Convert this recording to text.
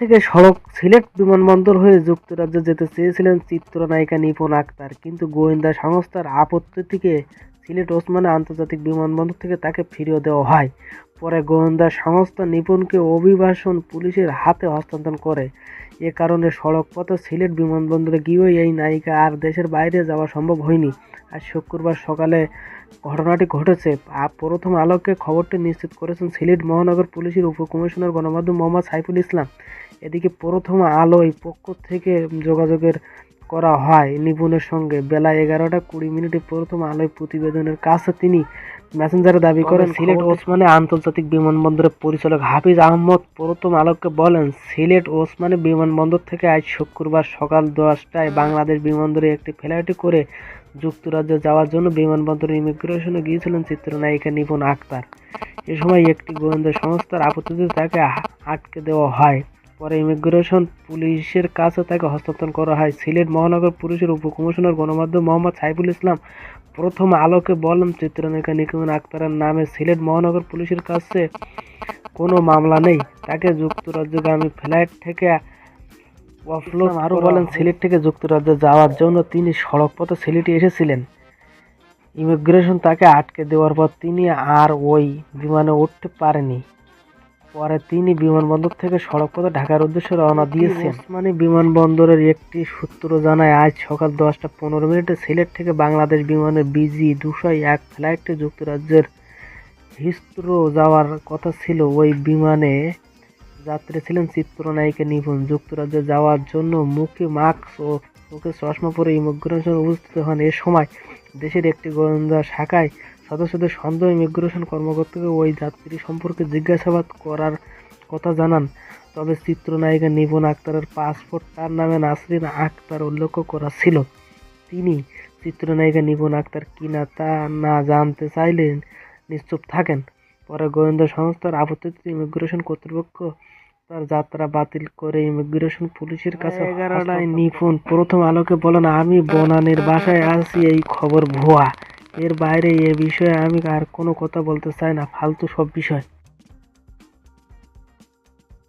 থেকে সড়ক সিলেট বিমানবন্দর হয়ে যুক্তরাজ্যে যেতে চেয়েছিলেন চিত্রনায়িকা নিপুণ আক্তার। কিন্তু গোয়েন্দা সংস্থার আপত্তি থেকে সিলেট ওসমানে আন্তর্জাতিক বিমানবন্দর থেকে তাকে ফিরিয়ে দেওয়া হয়। পরে গোয়েন্দা সংস্থা নিপুণকে অভিবাসন পুলিশের হাতে হস্তান্তর করে। এ কারণে সড়ক পথে সিলেট বিমানবন্দরে গিয়েও এই নায়িকা আর দেশের বাইরে যাওয়া সম্ভব হয়নি। আজ শুক্রবার সকালে ঘটনাটি ঘটেছে। প্রথম আলোকে খবরটি নিশ্চিত করেছেন সিলেট মহানগর পুলিশের উপকমিশনার গণমাধ্যম মোহাম্মদ সাইফুল ইসলাম। এদিকে প্রথম আলোয় পক্ষ থেকে যোগাযোগের করা হয়। নিপুণের সঙ্গে বেলা এগারোটা কুড়ি মিনিটে প্রথম আলোয় প্রতিবেদনের কাছে তিনি মেসেঞ্জারে দাবি করেন সিলেট ওসমানী আন্তর্জাতিক বিমানবন্দরের পরিচালক হাফিজ আহমদ প্রথম আলোককে বলেন সিলেট ওসমানী বিমানবন্দর থেকে আজ শুক্রবার সকাল দশটায় বাংলাদেশ বিমানবন্দরে একটি ফ্লাইটে করে যুক্তরাজ্যে যাওয়ার জন্য বিমানবন্দরের ইমিগ্রেশনে গিয়েছিলেন চিত্রনায়িকা নিপুণ আক্তার। এ সময় একটি গোয়েন্দা সংস্থার আপত্তিতে তাকে আটকে দেওয়া হয়। পরে ইমিগ্রেশন পুলিশের কাছে তাকে হস্তান্তর করা হয়। সিলেট মহানগর পুলিশের উপকমিশনার গণমাধ্যম মোহাম্মদ সাইফুল ইসলাম প্রথম আলোকে বলেন চিত্রনায়িকা নিকুমন আক্তারের নামে সিলেট মহানগর পুলিশের কাছে কোনো মামলা নেই। তাকে যুক্তরাজ্যগামী ফ্লাইট থেকে অফলোড আরও বলেন সিলেট থেকে যুক্তরাজ্যে যাওয়ার জন্য তিনি সড়ক পথে সিলেটে এসেছিলেন। ইমিগ্রেশন তাকে আটকে দেওয়ার পর তিনি আর ওই বিমানে উঠতে পারেনি। পরে তিনি বিমানবন্দর থেকে সড়ক পথে ঢাকার উদ্দেশ্যে রওনা দিয়েছেন। ওসমানী বিমানবন্দরের একটি সূত্র জানায় আজ সকাল দশটা পনেরো মিনিটে সিলেট থেকে বাংলাদেশ বিমানের বিজি দুশো এক ফ্লাইটে যুক্তরাজ্যের হিস্ত্রো যাওয়ার কথা ছিল। ওই বিমানে যাত্রী ছিলেন চিত্রনায়িকা নিপুণ। যুক্তরাজ্যে যাওয়ার জন্য মুখে মাস্ক ও মুখে চশমা পরে ইমিগ্রেশন উপস্থিত হন। এ সময় দেশের একটি গোয়েন্দা শাখায় সদস্যদের সন্দেহ ইমিগ্রেশন কর্মকর্তাকে ওই যাত্রী সম্পর্কে জিজ্ঞাসাবাদ করার কথা জানান। তবে চিত্রনায়িকা নিপুণ আক্তারের পাসপোর্ট তার নামে নাসরিন আক্তার উল্লেখ করা ছিল। তিনি চিত্রনায়িকা নিপুণ আক্তার কিনা তা না জানতে চাইলে নিশ্চুপ থাকেন। পরে গোয়েন্দা সংস্থার আপত্তিতে ইমিগ্রেশন কর্তৃপক্ষ তার যাত্রা বাতিল করে ইমিগ্রেশন পুলিশের কাছে এগারোটায় নিপুণ প্রথম আলোকে বলেন আমি বনানীর বাসায় আছি এই খবর ভুয়া। এর বাইরে এ বিষয়ে আমি আর কোনো কথা বলতে চাই না ফালতু সব বিষয়।